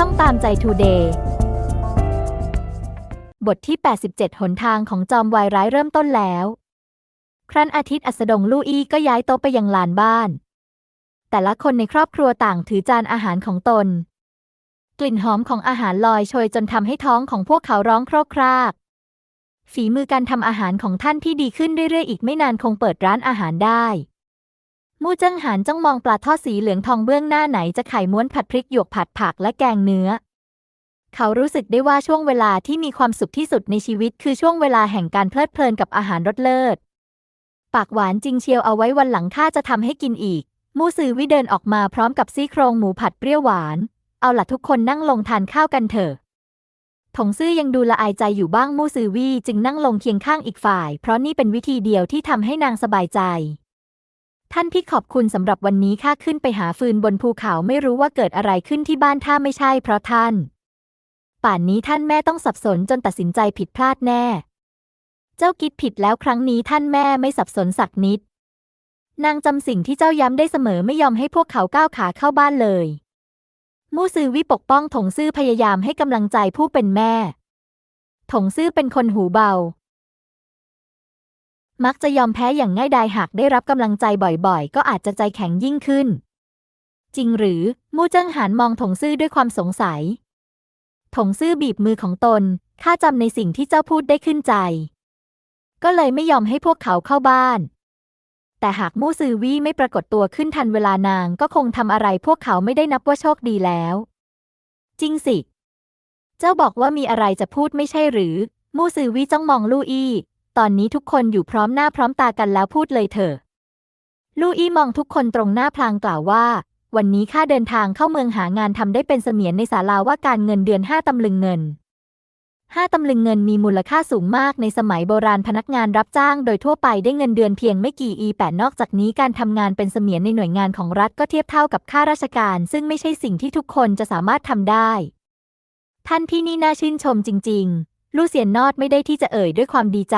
ช่องตามใจทูเดย์บทที่ 87 หนทางของจอมวายร้ายเริ่มต้นแล้ว ครั้นอาทิตย์อัสดงลู่อี้ก็ย้ายโต๊ะไปยังลานบ้าน แต่ละคนในครอบครัวต่างถือจานอาหารของตน กลิ่นหอมของอาหารลอยโชยจนทำให้ท้องของพวกเขาร้องโครกครากฝีมือการทำอาหารของท่านที่ดีขึ้นเรื่อยๆ อีกไม่นานคงเปิดร้านอาหารได้ มู่เจิ้งหานจ้องมองปลาทอดสีเหลืองทองเบื้องหน้าไหนจะไข่ม้วนผัดพริกหยวกผัดผักและแกงเนื้อ เขารู้สึกได้ว่าช่วงเวลาที่มีความสุขที่สุดในชีวิต คือช่วงเวลาแห่งการเพลิดเพลินกับอาหารรสเลิศ ปากหวานจริงเชียวเอาไว้วันหลังข้าจะทำให้กินอีก มู่ซือวิเดินออกมาพร้อมกับซี่โครงหมูผัดเปรี้ยวหวาน เอาล่ะทุกคนนั่งลงทานข้าวกันเถอะถงซื่อยังดูละอายใจอยู่บ้างมู่ซือวี่จึงนั่งลงเคียงข้างอีกฝ่าย เพราะนี่เป็นวิธีเดียวที่ทำให้นางสบายใจ ท่านพี่ขอบคุณสำหรับวันนี้ข้าขึ้นไปหาฟืนบนภูเขาไม่รู้ว่าเกิดอะไรขึ้นที่บ้านถ้าไม่ใช่เพราะท่าน ป่านนี้ท่านแม่ต้องสับสนจนตัดสินใจผิดพลาดแน่ เจ้าคิดผิดแล้วครั้งนี้ท่านแม่ไม่สับสนสักนิด นางจำสิ่งที่เจ้าย้ำได้เสมอไม่ยอมให้พวกเขาก้าวขาเข้าบ้านเลย มู่ซือวิปกป้องถงซื่อพยายามให้กำลังใจผู้เป็นแม่ ถงซื่อเป็นคนหูเบา มักจะยอมแพ้อย่างง่ายดายหากได้รับกำลังใจบ่อยๆ ก็อาจจะใจแข็งยิ่งขึ้น จริงหรือมู่เจิ้งหานมองถงซื่อด้วยความสงสัย ถงซื่อบีบมือของตนข้าจำในสิ่งที่เจ้าพูดได้ขึ้นใจ ก็เลยไม่ยอมให้พวกเขาเข้าบ้าน แต่หากมู่ซือวี่ไม่ปรากฏตัวขึ้นทันเวลานางก็คงทำอะไรพวกเขาไม่ได้นับว่าโชคดีแล้ว จริงสิ เจ้าบอกว่ามีอะไรจะพูดไม่ใช่หรือ มู่ซือวี่จ้องมองลู่อี้ ตอนนี้ทุกคนอยู่พร้อมหน้าพร้อมตากันแล้วพูดเลยเถอะ ลู่อี้มองทุกคนตรงหน้าพลางกล่าวว่า วันนี้ข้าเดินทางเข้าเมืองหางานทำได้เป็นเสมียนในศาลาว่าการเงินเดือนห้าตำลึงเงินห้าตำลึงเงินมีมูลค่าสูงมากในสมัยโบราณพนักงานรับจ้างโดยทั่วไปได้เงินเดือนเพียงไม่กี่อีแปดนอกจากนี้การทำงานเป็นเสมียนในหน่วยงานของรัฐก็เทียบเท่ากับข้าราชการ ซึ่งไม่ใช่สิ่งที่ทุกคนจะสามารถทำได้ ท่านพี่นี่น่าชื่นชมจริง ๆ ลูเซียนนอดไม่ได้ที่จะเอ่ยด้วยความดีใจ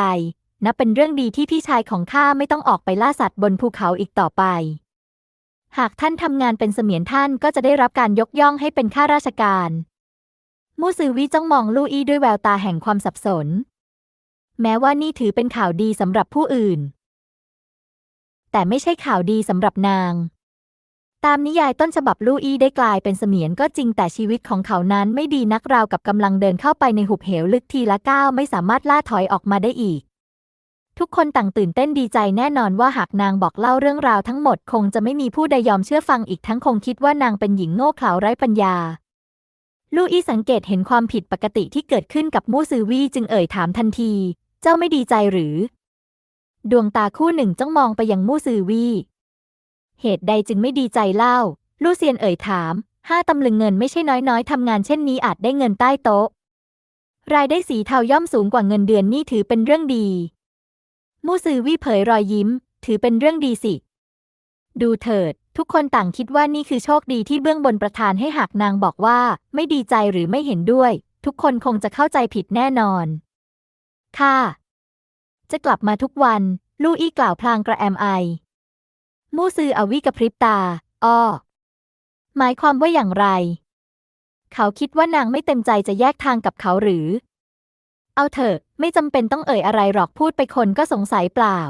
นับเป็นเรื่องดีที่พี่ชายของข้าไม่ต้องออกไปล่าสัตว์บนภูเขาอีกต่อไป หากท่านทำงานเป็นเสมียนท่านก็จะได้รับการยกย่องให้เป็นข้าราชการ มู่ซือวีจ้องมองลู่อี้ด้วยแววตาแห่งความสับสน แม้ว่านี่ถือเป็นข่าวดีสำหรับผู้อื่น แต่ไม่ใช่ข่าวดีสำหรับนาง ตามนิยายต้นฉบับลู่อี้ได้กลายเป็นเสมียนก็จริงแต่ชีวิตของเขานั้นไม่ดีนักราวกับกำลังเดินเข้าไปในหุบเหวลึกทีละก้าวไม่สามารถล่าถอยออกมาได้อีก ทุกคนต่างตื่นเต้นดีใจแน่นอนว่าหากนางบอกเล่าเรื่องราวทั้งหมดคงจะไม่มีผู้ใดยอมเชื่อฟังอีกทั้งคงคิดว่านางเป็นหญิงโง่เขลาไร้ปัญญา ลู่อี้สังเกตเห็นความผิดปกติที่เกิดขึ้นกับมู่ซือวี่จึงเอ่ยถามทันที เจ้าไม่ดีใจหรือ ดวงตาคู่หนึ่งจ้องมองไปยังมู่ซือวี่เหตุใดจึงไม่ดีใจเล่า ลู่เซียนเอ่ยถามห้าตำลึงเงินไม่ใช่น้อยๆทำงานเช่นนี้อาจได้เงินใต้โต๊ะ รายได้สีเทาย่อมสูงกว่าเงินเดือนนี่ถือเป็นเรื่องดี มู่ซือวี่เผยรอยยิ้ม ถือเป็นเรื่องดีสิ ดูเถิด ทุกคนต่างคิดว่านี่คือโชคดีที่เบื้องบนประทานให้หากนางบอกว่า ไม่ดีใจหรือไม่เห็นด้วย ทุกคนคงจะเข้าใจผิดแน่นอน ค่ะ จะกลับมาทุกวัน ลู่อี้กล่าวพลางกระแอมไอ มู่ซืออวิกระพริบตา อ้อ หมายความว่าอย่างไร เขาคิดว่านางไม่เต็มใจจะแยกทางกับเขาหรือ เอาเถอะ ไม่จำเป็นต้องเอ่ยอะไรหรอกพูดไปคนก็สงสัยเปล่า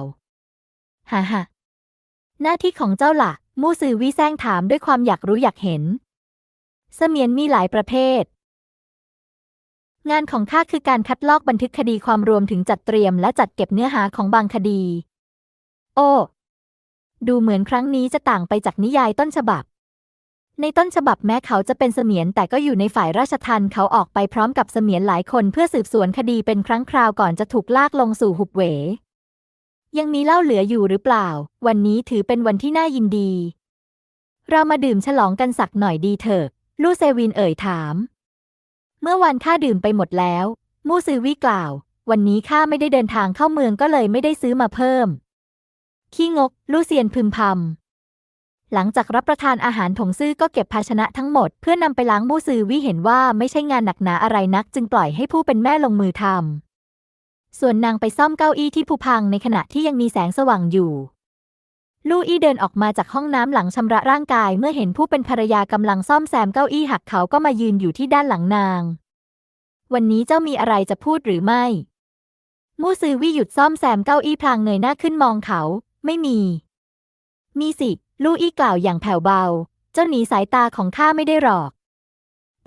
ฮ่าฮ่าหน้าที่ของเจ้าล่ะ มู่ซือวิแซงถามด้วยความอยากรู้อยากเห็น เสมียนมีหลายประเภท งานของข้าคือการคัดลอกบันทึกคดีความรวมถึงจัดเตรียมและจัดเก็บเนื้อหาของบางคดี โอ้ ดูเหมือนครั้งนี้จะต่างไปจากนิยายต้นฉบับ ในต้นฉบับแม้เขาจะเป็นเสมียนแต่ก็อยู่ในฝ่ายราชทัณฑ์เขาออกไปพร้อมกับเสมียนหลายคนเพื่อสืบสวนคดีเป็นครั้งคราวก่อนจะถูกลากลงสู่หุบเหว ยังมีเหล้าเหลืออยู่หรือเปล่า วันนี้ถือเป็นวันที่น่ายินดี เรามาดื่มฉลองกันสักหน่อยดีเถอะ ลู่เซวินเอ่ยถาม เมื่อวันข้าดื่มไปหมดแล้ว มู่ซือวี่กล่าว วันนี้ข้าไม่ได้เดินทางเข้าเมืองก็เลยไม่ได้ซื้อมาเพิ่ม ขี้งก ลู่เซียนพึมพำ หลังจากรับประทานอาหารถงซื่อก็เก็บภาชนะทั้งหมด เพื่อนำไปล้างมู่ซือวี่เห็นว่าไม่ใช่งานหนักหนาอะไรนัก จึงปล่อยให้ผู้เป็นแม่ลงมือทำส่วนนางไปซ่อมเก้าอี้ที่ผุพังในขณะที่ยังมีแสงสว่างอยู่ลู่อี้เดินออกมาจากห้องน้ำหลังชำระร่างกาย เมื่อเห็นผู้เป็นภรรยากำลังซ่อมแซมเก้าอี้หักเขาก็มายืนอยู่ที่ด้านหลังนาง วันนี้เจ้ามีอะไรจะพูดหรือไม่ มู่ซือวี่หยุดซ่อมแซมเก้าอี้พลางเงยหน้าขึ้นมองเขา ไม่มี มีสิ ลู่อี้กล่าวอย่างแผ่วเบา เจ้าหนีสายตาของข้าไม่ได้หรอก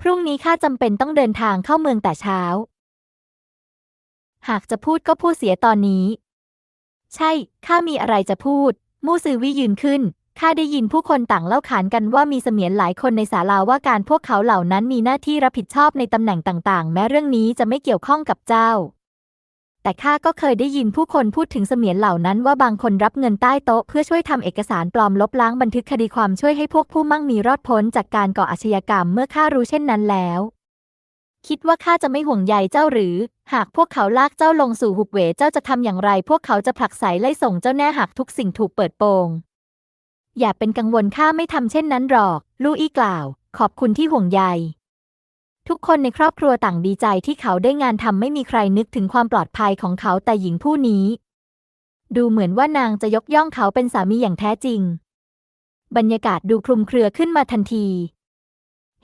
พรุ่งนี้ข้าจำเป็นต้องเดินทางเข้าเมืองแต่เช้า หากจะพูดก็พูดเสียตอนนี้ ใช่ ข้ามีอะไรจะพูด มู่ซือวี่ยืนขึ้น ข้าได้ยินผู้คนต่างเล่าขานกันว่ามีเสมียนหลายคนในศาลาว่าการพวกเขาเหล่านั้นมีหน้าที่รับผิดชอบในตำแหน่งต่างๆ แม้เรื่องนี้จะไม่เกี่ยวข้องกับเจ้า แต่ข้าก็เคยได้ยินผู้คนพูดถึงเสมียนเหล่านั้นว่าบางคนรับเงินใต้โต๊ะเพื่อช่วยทำเอกสารปลอมลบล้างบันทึกคดีความช่วยให้พวกผู้มั่งมีรอดพ้นจากการก่ออาชญากรรมเมื่อข้ารู้เช่นนั้นแล้ว คิดว่าข้าจะไม่ห่วงใยเจ้าหรือ หากพวกเขาลากเจ้าลงสู่หุบเหวเจ้าจะทำอย่างไร พวกเขาจะผลักไสไล่ส่งเจ้าแน่หากทุกสิ่งถูกเปิดโปง อย่าเป็นกังวลข้าไม่ทำเช่นนั้นหรอก ลูอี้กล่าว ขอบคุณที่ห่วงใย ทุกคนในครอบครัวต่างดีใจที่เขาได้งานทำไม่มีใครนึกถึงความปลอดภัยของเขาแต่หญิงผู้นี้ ดูเหมือนว่านางจะยกย่องเขาเป็นสามีอย่างแท้จริง บรรยากาศดูคลุมเครือขึ้นมาทันที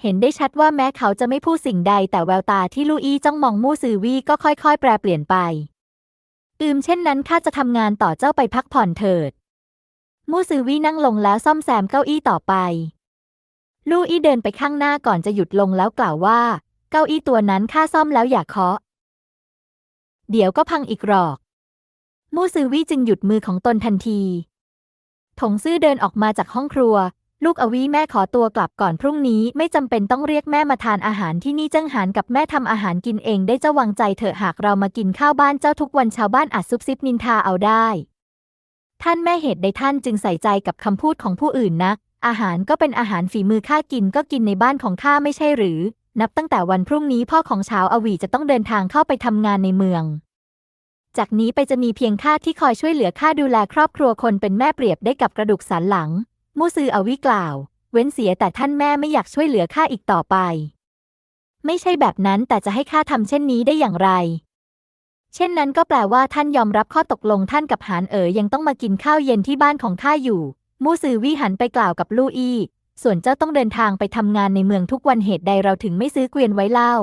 เห็นได้ชัดว่าแม้เขาจะไม่พูดสิ่งใดแต่แววตาที่ลูอี้จ้องมองมู่ซือวี่ก็ค่อยๆ แปรเปลี่ยนไป อืมเช่นนั้นข้าจะทำงานต่อเจ้าไปพักผ่อนเถิด มู่ซือวี่นั่งลงแล้วซ่อมแซมเก้าอี้ต่อไป ลู่อี้เดินไปข้างหน้าก่อนจะหยุดลงแล้วกล่าวว่า เก้าอี้ตัวนั้นข้าซ่อมแล้วอย่าเคาะ เดี๋ยวก็พังอีกหรอก มู่ซือวี่จึงหยุดมือของตนทันที ถงซื่อเดินออกมาจากห้องครัว ลูกอวีแม่ขอตัวกลับก่อนพรุ่งนี้ไม่จำเป็นต้องเรียกแม่มาทานอาหารที่นี่เจ้งหานกับแม่ทำอาหารกินเองได้เจ้าวางใจเถอะหากเรามากินข้าวบ้านเจ้าทุกวันชาวบ้านอาจซุบซิบนินทาเอาได้ ท่านแม่เหตุใดท่านจึงใส่ใจกับคำพูดของผู้อื่นนัก อาหารก็เป็นอาหารฝีมือข้ากินก็กินในบ้านของข้าไม่ใช่หรือ นับตั้งแต่วันพรุ่งนี้พ่อของชาวอวีจะต้องเดินทางเข้าไปทำงานในเมือง จากนี้ไปจะมีเพียงข้าที่คอยช่วยเหลือข้าดูแลครอบครัวคนเป็นแม่เปรียบได้กับกระดูกสันหลัง มู่ซืออวิกล่าว เว้นเสียแต่ท่านแม่ไม่อยากช่วยเหลือข้าอีกต่อไป ไม่ใช่แบบนั้นแต่จะให้ข้าทำเช่นนี้ได้อย่างไรเช่นนั้นก็แปลว่าท่านยอมรับข้อตกลงท่านกับหานเอ๋ยยังต้องมากินข้าวเย็นที่บ้านของข้าอยู่ มู่ซือวี่หันไปกล่าวกับลู่อี้ ส่วนเจ้าต้องเดินทางไปทำงานในเมืองทุกวันเหตุใดเราถึงไม่ซื้อเกวียนไว้เล่า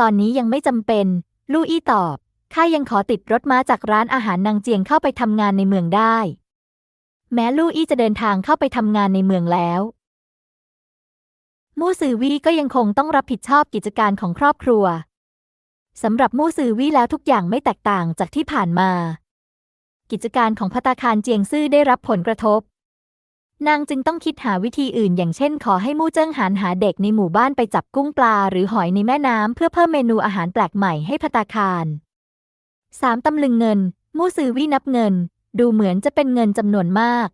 ตอนนี้ยังไม่จำเป็น ลู่อี้ตอบ ข้ายังขอติดรถม้าจากร้านอาหารนางเจียงเข้าไปทำงานในเมืองได้ แม้ลู่อี้จะเดินทางเข้าไปทำงานในเมืองแล้ว มู่ซือวี่ก็ยังคงต้องรับผิดชอบกิจการของครอบครัวสำหรับมู่ซือวี่แล้วทุกอย่างไม่แตกต่างจากที่ผ่านมา กิจการของพัตาคารเจียงซื่อได้รับผลกระทบ นางจึงต้องคิดหาวิธีอื่น อย่างเช่น ขอให้มู่เจิ้งหานหาเด็กในหมู่บ้านไปจับกุ้งปลาหรือหอยในแม่น้ำเพื่อเพิ่มเมนูอาหารแปลกใหม่ให้พัตาคารสามตำลึงเงิน มู่ซือวี่นับเงิน ดูเหมือนจะเป็นเงินจำนวนมาก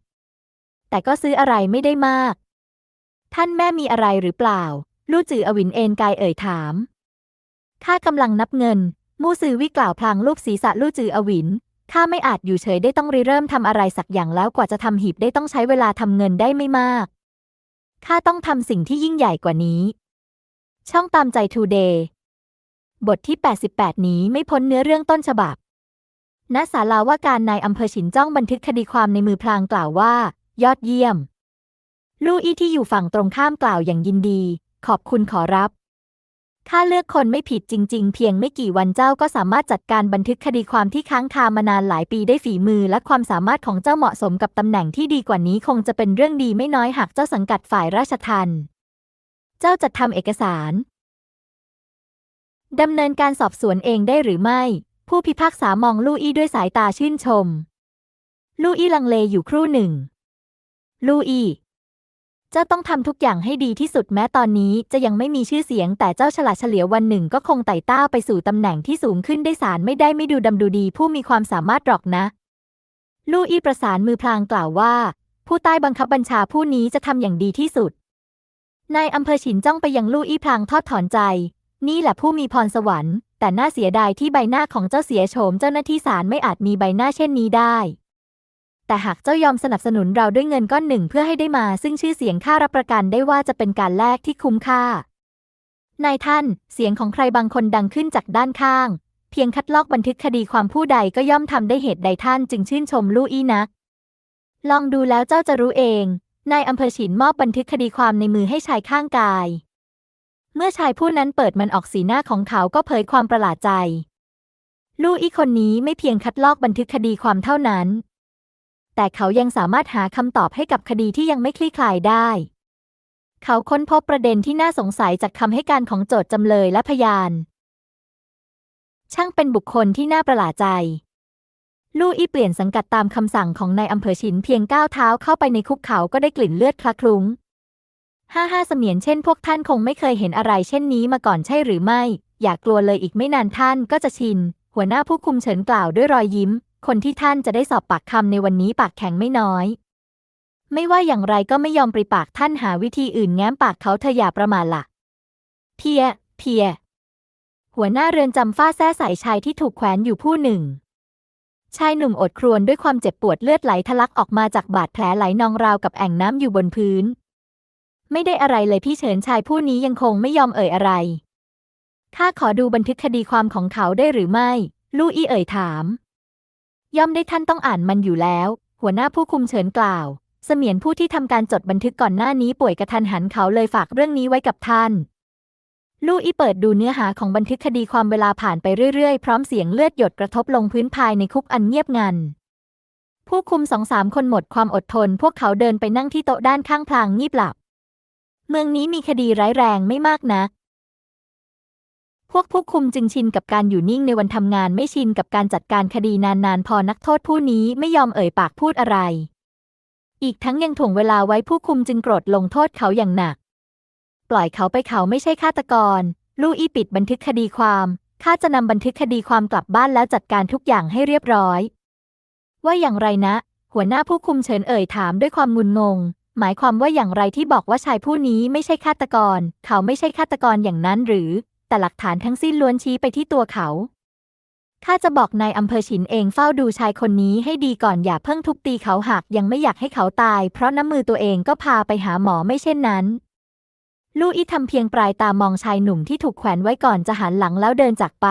แต่ก็ซื้ออะไรไม่ได้มาก ท่านแม่มีอะไรหรือเปล่า ลู่จืออวินเอนกายเอ่ยถามข้ากำลังนับเงิน มู่ซือวี่กล่าวพลางลูบศีรษะลู่จืออวิน ข้าไม่อาจอยู่เฉยได้ต้องริเริ่มทำอะไรสักอย่างแล้วกว่าจะทำหีบได้ต้องใช้เวลาทำเงินได้ไม่มาก ข้าต้องทำสิ่งที่ยิ่งใหญ่กว่านี้ ช่องตามใจทูเดย์บทที่ 88 นี้ไม่พ้นเนื้อเรื่องต้นฉบับ ณ ศาลาว่าการนายอำเภอฉินจ้องบันทึกคดีความในมือพลางกล่าวว่า ยอดเยี่ยม ลู่อี้ที่อยู่ฝั่งตรงข้ามกล่าวอย่างยินดี ขอบคุณขอรับ ข้าเลือกคนไม่ผิดจริง ๆ เพียงไม่กี่วันเจ้าก็สามารถจัดการบันทึกคดีความที่ค้างคามานานหลายปีได้ฝีมือ และความสามารถของเจ้าเหมาะสมกับตำแหน่งที่ดีกว่านี้คงจะเป็นเรื่องดีไม่น้อยหากเจ้าสังกัดฝ่ายราชทัณฑ์เจ้าจะทำเอกสารดำเนินการสอบสวนเองได้หรือไม่ ผู้พิพากษามองลู่อี้ด้วยสายตาชื่นชม ลู่อี้ลังเลอยู่ครู่หนึ่ง ลู่อี้ เจ้าต้องทำทุกอย่างให้ดีที่สุดแม้ตอนนี้จะยังไม่มีชื่อเสียง แต่เจ้าฉลาดเฉลียววันหนึ่งก็คงไต่เต้าไปสู่ตำแหน่งที่สูงขึ้นได้สารไม่ได้ไม่ดูดำดูดีผู้มีความสามารถหรอกนะ ลู่อี้ประสานมือพลางกล่าวว่า ผู้ใต้บังคับบัญชาผู้นี้จะทำอย่างดีที่สุดนายอำเภอฉินจ้องไปยังลู่อี้พลางทอดถอนใจ นี่แหละผู้มีพรสวรรค์ แต่น่าเสียดายที่ใบหน้าของเจ้าเสียโฉมเจ้าหน้าที่ศาลไม่อาจมีใบหน้าเช่นนี้ได้ แต่หากเจ้ายอมสนับสนุนเราด้วยเงินก้อนหนึ่งเพื่อให้ได้มา ซึ่งชื่อเสียงค่ารับประกันได้ว่าจะเป็นการแลกที่คุ้มค่านายท่าน เสียงของใครบางคนดังขึ้นจากด้านข้าง เพียงคัดลอกบันทึกคดีความผู้ใดก็ย่อมทำได้เหตุใดท่านจึงชื่นชมลู่อี้นัก ลองดูแล้วเจ้าจะรู้เอง นายอำเภอฉินมอบบันทึกคดีความในมือให้ชายข้างกาย เมื่อชายผู้นั้นเปิดมันออกสีหน้าของเขาก็เผยความประหลาดใจ ลู่อีคนนี้ไม่เพียงคัดลอกบันทึกคดีความเท่านั้น แต่เขายังสามารถหาคำตอบให้กับคดีที่ยังไม่คลี่คลายได้ เขาค้นพบประเด็นที่น่าสงสัยจากคำให้การของโจทย์จำเลยและพยาน ช่างเป็นบุคคลที่น่าประหลาดใจ ลู่อี้เปลี่ยนสังกัดตามคำสั่งของนายอำเภอฉินเพียงก้าวเท้าเข้าไปในคุกเขาก็ได้กลิ่นเลือดคละคลุ้งห้าห้าเสมียนเช่นพวกท่านคงไม่เคยเห็นอะไรเช่นนี้มาก่อนใช่หรือไม่ อย่ากกลัวเลยอีกไม่นานท่านก็จะชิน หัวหน้าผู้คุมเฉินกล่าวด้วยรอยยิ้ม คนที่ท่านจะได้สอบปากคำในวันนี้ปากแข็งไม่น้อย ไม่ว่าอย่างไรก็ไม่ยอมปริปากท่านหาวิธีอื่นแง้มปากเขาเธออย่าประมาทละ่ะเพีย เพีย หัวหน้าเรือนจำฟ้าแซ่ใส่ชายที่ถูกแขวนอยู่ผู้หนึ่ง ชายหนุ่มอดครวญด้วยความเจ็บปวดเลือดไหลทะลักออกมาจากบาดแผลไหลนองราวกับแอ่งน้ำอยู่บนพื้น ไม่ได้อะไรเลยพี่เฉินชายผู้นี้ยังคงไม่ยอมเอ่ยอะไรข้าขอดูบันทึกคดีความของเขาได้หรือไม่ ลู่อี้เอ่ยถาม ย่อมได้ท่านต้องอ่านมันอยู่แล้ว หัวหน้าผู้คุมเฉินกล่าว เสมียนผู้ที่ทำการจดบันทึกก่อนหน้านี้ป่วยกระทันหันเขาเลยฝากเรื่องนี้ไว้กับท่าน ลู่อี้เปิดดูเนื้อหาของบันทึกคดีความเวลาผ่านไปเรื่อยๆ พร้อมเสียงเลือดหยดกระทบลงพื้นภายในคุกอันเงียบงันผู้คุมสองสามคนหมดความอดทน พวกเขาเดินไปนั่งที่โต๊ะด้านข้างพลางงีบหลับ เมืองนี้มีคดีร้ายแรงไม่มากนัก พวกผู้คุมจึงชินกับการอยู่นิ่งในวันทำงานไม่ชินกับการจัดการคดีนานๆ พอนักโทษผู้นี้ไม่ยอมเอ่ยปากพูดอะไร อีกทั้งยังถ่วงเวลาไว้ผู้คุมจึงโกรธลงโทษเขาอย่างหนัก ปล่อยเขาไปเขาไม่ใช่ฆาตกร ลู่อี้ปิดบันทึกคดีความข้าจะนำบันทึกคดีความกลับบ้านแล้วจัดการทุกอย่างให้เรียบร้อย ว่าอย่างไรนะ หัวหน้าผู้คุมเฉินเอ่ยถามด้วยความงุนงง หมายความว่าอย่างไรที่บอกว่าชายผู้นี้ไม่ใช่ฆาตกร เขาไม่ใช่ฆาตกรอย่างนั้นหรือ แต่หลักฐานทั้งสิ้นล้วนชี้ไปที่ตัวเขา ข้าจะบอกนายอำเภอฉินเองเฝ้าดูชายคนนี้ให้ดีก่อนอย่าเพิ่งทุบตีเขาหากยังไม่อยากให้เขาตาย เพราะน้ำมือตัวเองก็พาไปหาหมอไม่เช่นนั้น ลู่อี้ทำเพียงปลายตามองชายหนุ่มที่ถูกแขวนไว้ก่อนจะหันหลังแล้วเดินจากไป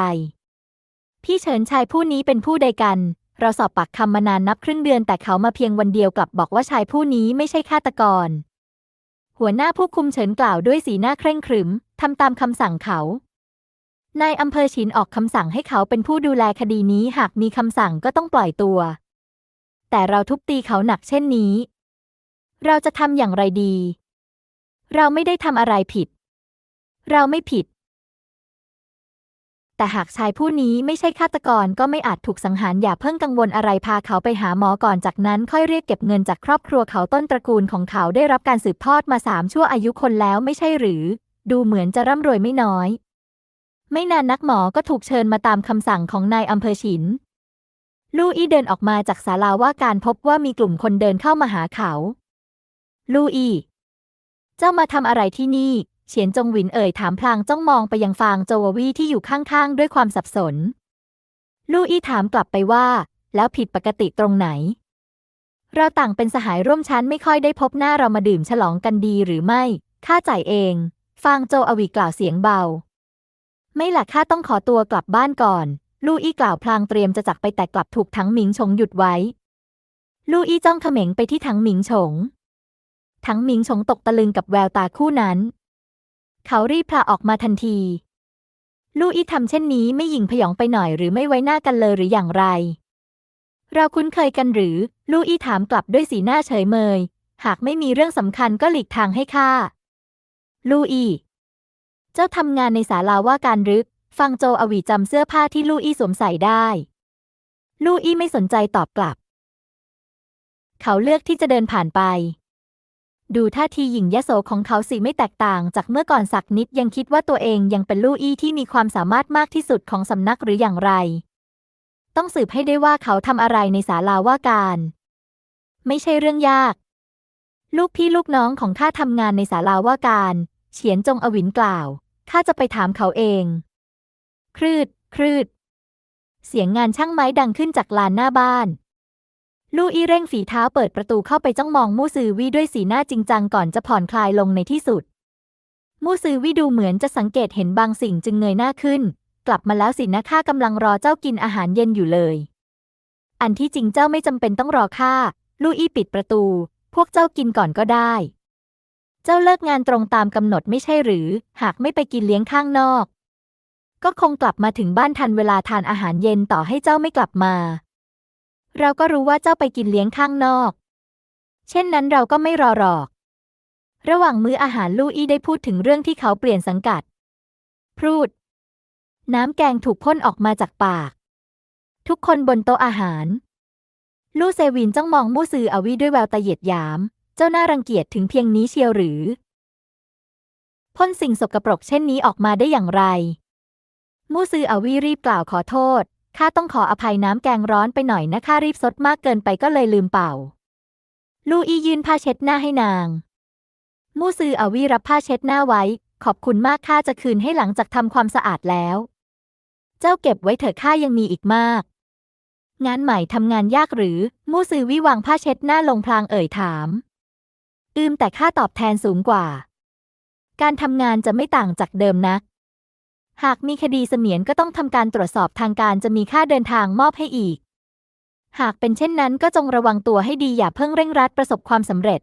พี่เฉินชายผู้นี้เป็นผู้ใดกัน เราสอบปากคำมานานนับครึ่งเดือนแต่เขามาเพียงวันเดียวกลับบอกว่าชายผู้นี้ไม่ใช่ฆาตกรหัวหน้าผู้คุมเฉินกล่าวด้วยสีหน้าเคร่งขรึม ทำตามคำสั่งเขา นายอำเภอฉินออกคำสั่งให้เขาเป็นผู้ดูแลคดีนี้หากมีคำสั่งก็ต้องปล่อยตัว แต่เราทุบตีเขาหนักเช่นนี้ เราจะทำอย่างไรดี เราไม่ได้ทำอะไรผิด เราไม่ผิด แต่หากชายผู้นี้ไม่ใช่ฆาตกรก็ไม่อาจถูกสังหารอย่าเพิ่งกังวลอะไรพาเขาไปหาหมอก่อนจากนั้นค่อยเรียกเก็บเงินจากครอบครัวเขาต้นตระกูลของเขาได้รับการสืบทอดมาสามชั่วอายุคนแล้วไม่ใช่หรือ ดูเหมือนจะร่ำรวยไม่น้อย ไม่นานนักหมอก็ถูกเชิญมาตามคำสั่งของนายอำเภอฉิน ลู่อี้เดินออกมาจากศาลาว่าการพบว่ามีกลุ่มคนเดินเข้ามาหาเขา ลู่อี้เจ้ามาทำอะไรที่นี่เฉียนจงหวินเอ่ยถามพลางจ้องมองไปยังฟางโจววี่ที่อยู่ข้างๆ ด้วยความสับสน ลู่อี้ถามกลับไปว่า แล้วผิดปกติตรงไหน เราต่างเป็นสหายร่วมชั้นไม่ค่อยได้พบหน้าเรามาดื่มฉลองกันดีหรือไม่ข้าจ่ายเอง ฟางโจอวีกล่าวเสียงเบา ไม่ล่ะข้าต้องขอตัวกลับบ้านก่อน ลู่อี้กล่าวพลางเตรียมจะจักไปแต่กลับถูกถังหมิงฉงหยุดไว้ ลู่อี้จ้องเขม็งไปที่ถังหมิงฉงถังหมิงฉงตกตะลึงกับแววตาคู่นั้น เขารีบพลาออกมาทันที ลู่อี้ทำเช่นนี้ไม่หยิ่งพยองไปหน่อยหรือไม่ไว้หน้ากันเลยหรืออย่างไร เราคุ้นเคยกันหรือ ลู่อี้ถามกลับด้วยสีหน้าเฉยเมย หากไม่มีเรื่องสำคัญก็หลีกทางให้ข้า ลู่อี้ เจ้าทำงานในศาลาว่าการรึก ฟังโจอวีจำเสื้อผ้าที่ลู่อี้สวมใส่ได้ ลู่อี้ไม่สนใจตอบกลับ เขาเลือกที่จะเดินผ่านไป ดูท่าทีหยิ่งยโสของเขาสิไม่แตกต่างจากเมื่อก่อนสักนิดยังคิดว่าตัวเองยังเป็นลู่อี้ที่มีความสามารถมากที่สุดของสำนักหรืออย่างไร ต้องสืบให้ได้ว่าเขาทำอะไรในศาลาว่าการ ไม่ใช่เรื่องยาก ลูกพี่ลูกน้องของข้าทำงานในศาลาว่าการ เฉียนจงอวินกล่าวข้าจะไปถามเขาเอง ครืด ครืด เสียงงานช่างไม้ดังขึ้นจากลานหน้าบ้าน ลู่อี้เร่งฝีเท้าเปิดประตูเข้าไปจ้องมองมู่ซือวี่ด้วยสีหน้าจริงจังก่อนจะผ่อนคลายลงในที่สุด มู่ซือวี่ดูเหมือนจะสังเกตเห็นบางสิ่งจึงเงยหน้าขึ้น กลับมาแล้วสินะข้ากำลังรอเจ้ากินอาหารเย็นอยู่เลย อันที่จริงเจ้าไม่จำเป็นต้องรอข้า ลู่อี้ปิดประตู พวกเจ้ากินก่อนก็ได้ เจ้าเลิกงานตรงตามกำหนดไม่ใช่หรือ หากไม่ไปกินเลี้ยงข้างนอก ก็คงกลับมาถึงบ้านทันเวลาทานอาหารเย็นต่อให้เจ้าไม่กลับมา เราก็รู้ว่าเจ้าไปกินเลี้ยงข้างนอก เช่นนั้นเราก็ไม่รอหรอก ระหว่างมื้ออาหารลู่อี้ได้พูดถึงเรื่องที่เขาเปลี่ยนสังกัดพูด น้ำแกงถูกพ่นออกมาจากปาก ทุกคนบนโต๊ะอาหาร ลู่เซวินจ้องมองมู่ซืออวีด้วยแววตาเหยียดหยาม เจ้าน่ารังเกียจถึงเพียงนี้เชียวหรือ พ่นสิ่งสกปรกเช่นนี้ออกมาได้อย่างไร มู่ซืออวีรีบกล่าวขอโทษ ข้าต้องขออภัยน้ำแกงร้อนไปหน่อยนะข้ารีบซดมากเกินไปก็เลยลืมเป่า ลู่อียืนผ้าเช็ดหน้าให้นาง มู่ซืออวีรับผ้าเช็ดหน้าไว้ ขอบคุณมากข้าจะคืนให้หลังจากทำความสะอาดแล้ว เจ้าเก็บไว้เถอะข้ายังมีอีกมาก งานใหม่ทำงานยากหรือ มู่ซือวิวางผ้าเช็ดหน้าลงพลางเอ่ยถาม อืมแต่ค่าตอบแทนสูงกว่า การทำงานจะไม่ต่างจากเดิมนัก หากมีคดีเสมียนก็ต้องทำการตรวจสอบทางการจะมีค่าเดินทางมอบให้อีก หากเป็นเช่นนั้นก็จงระวังตัวให้ดีอย่าเพิ่งเร่งรัดประสบความสำเร็จ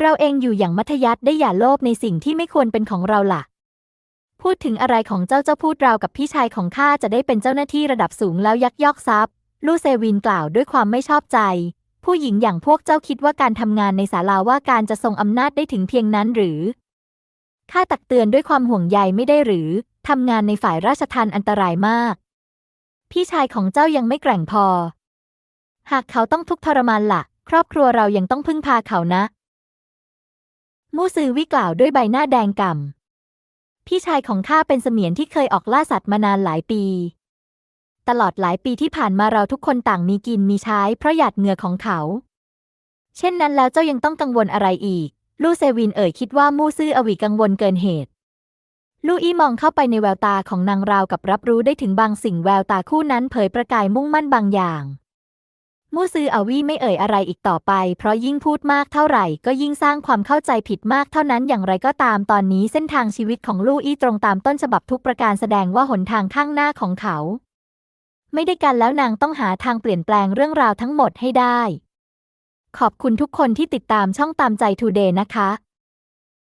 เราเองอยู่อย่างมัธยัสถ์ได้อย่าโลภในสิ่งที่ไม่ควรเป็นของเราล่ะ พูดถึงอะไรของเจ้าเจ้าพูดราวกับพี่ชายของข้าจะได้เป็นเจ้าหน้าที่ระดับสูงแล้วยักยอกทรัพย์ ลู่เซวินกล่าวด้วยความไม่ชอบใจ ผู้หญิงอย่างพวกเจ้าคิดว่าการทำงานในศาลาว่าการจะทรงอำนาจได้ถึงเพียงนั้นหรือ ข้าตักเตือนด้วยความห่วงใยไม่ได้หรือ ทำงานในฝ่ายราชทัณฑ์อันตรายมาก พี่ชายของเจ้ายังไม่แกร่งพอ หากเขาต้องทุกข์ทรมานละ่ะ ครอบครัวเรายังต้องพึ่งพาเขานะ มู่ซือวิกล่าวด้วยใบหน้าแดงก่ำพี่ชายของข้าเป็นเสมียนที่เคยออกล่าสัตว์มานานหลายปี ตลอดหลายปีที่ผ่านมาเราทุกคนต่างมีกินมีใช้เพราะหยาดเหงื่อของเขา เช่นนั้นแล้วเจ้ายังต้องกังวลอะไรอีก ลู่เซวินเอ่ยคิดว่ามู่ซื่ออวีกังวลเกินเหตุ ลู่อี้มองเข้าไปในแววตาของนางราวกับรับรู้ได้ถึงบางสิ่งแววตาคู่นั้นเผยประกายมุ่งมั่นบางอย่าง มู่ซืออวีไม่เอ่ยอะไรอีกต่อไป เพราะยิ่งพูดมากเท่าไหร่ ก็ยิ่งสร้างความเข้าใจผิดมากเท่านั้นอย่างไรก็ตามตอนนี้เส้นทางชีวิตของลู่อี้ตรงตามต้นฉบับทุกประการแสดงว่าหนทางข้างหน้าของเขา ไม่ได้กันแล้วนางต้องหาทางเปลี่ยนแปลงเรื่องราวทั้งหมดให้ได้ ขอบคุณทุกคนที่ติดตามช่องตามใจทูเดย์นะคะ